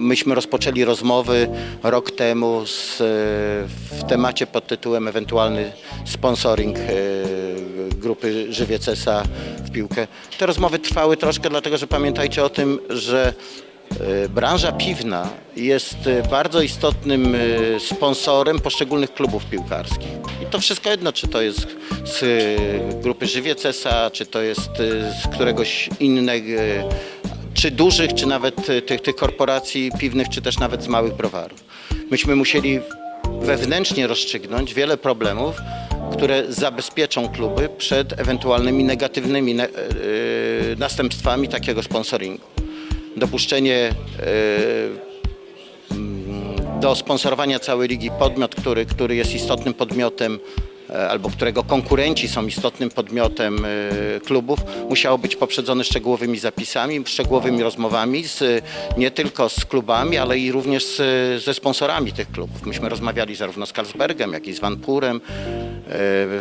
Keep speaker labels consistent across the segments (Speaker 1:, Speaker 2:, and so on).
Speaker 1: Myśmy rozpoczęli rozmowy rok temu z, e, w temacie pod tytułem ewentualny sponsoring e, grupy Żywiec S.A. w piłkę. Te rozmowy trwały troszkę, dlatego że pamiętajcie o tym, że e, branża piwna jest bardzo istotnym sponsorem poszczególnych klubów piłkarskich. I to wszystko jedno, czy to jest z grupy Żywiec S.A., czy to jest z któregoś innego czy dużych, czy nawet y, tych, tych korporacji piwnych, czy też nawet z małych browarów. Myśmy musieli wewnętrznie rozstrzygnąć wiele problemów, które zabezpieczą kluby przed ewentualnymi negatywnymi ne- yy, następstwami takiego sponsoringu. Dopuszczenie yy, do sponsorowania całej ligi podmiot, który, który jest istotnym podmiotem e, albo którego konkurenci są istotnym podmiotem e, klubów, musiało być poprzedzone szczegółowymi zapisami, szczegółowymi rozmowami z, nie tylko z klubami, ale i również z, ze sponsorami tych klubów. Myśmy rozmawiali zarówno z Carlsbergem, jak i z Vanpurem, e,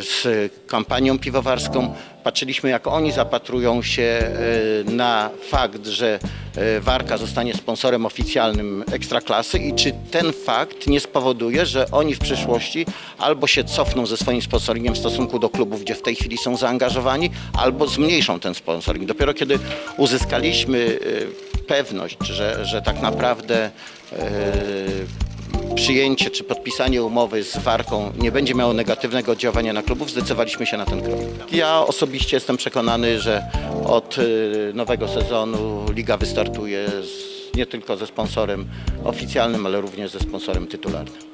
Speaker 1: z kampanią piwowarską. Patrzyliśmy, jak oni zapatrują się e, na fakt, że e, Warka zostanie sponsorem oficjalnym Ekstraklasy i czy ten fakt nie spowoduje, że oni w przyszłości albo się cofną ze swoim sponsoringiem w stosunku do klubów, gdzie w tej chwili są zaangażowani, albo zmniejszą ten sponsoring. Dopiero kiedy uzyskaliśmy e, pewność, że, że tak naprawdę e, przyjęcie czy podpisanie umowy z Warką nie będzie miało negatywnego oddziaływania na klubów, zdecydowaliśmy się na ten krok. Ja osobiście jestem przekonany, że od y, nowego sezonu liga wystartuje z, nie tylko ze sponsorem oficjalnym, ale również ze sponsorem tytularnym.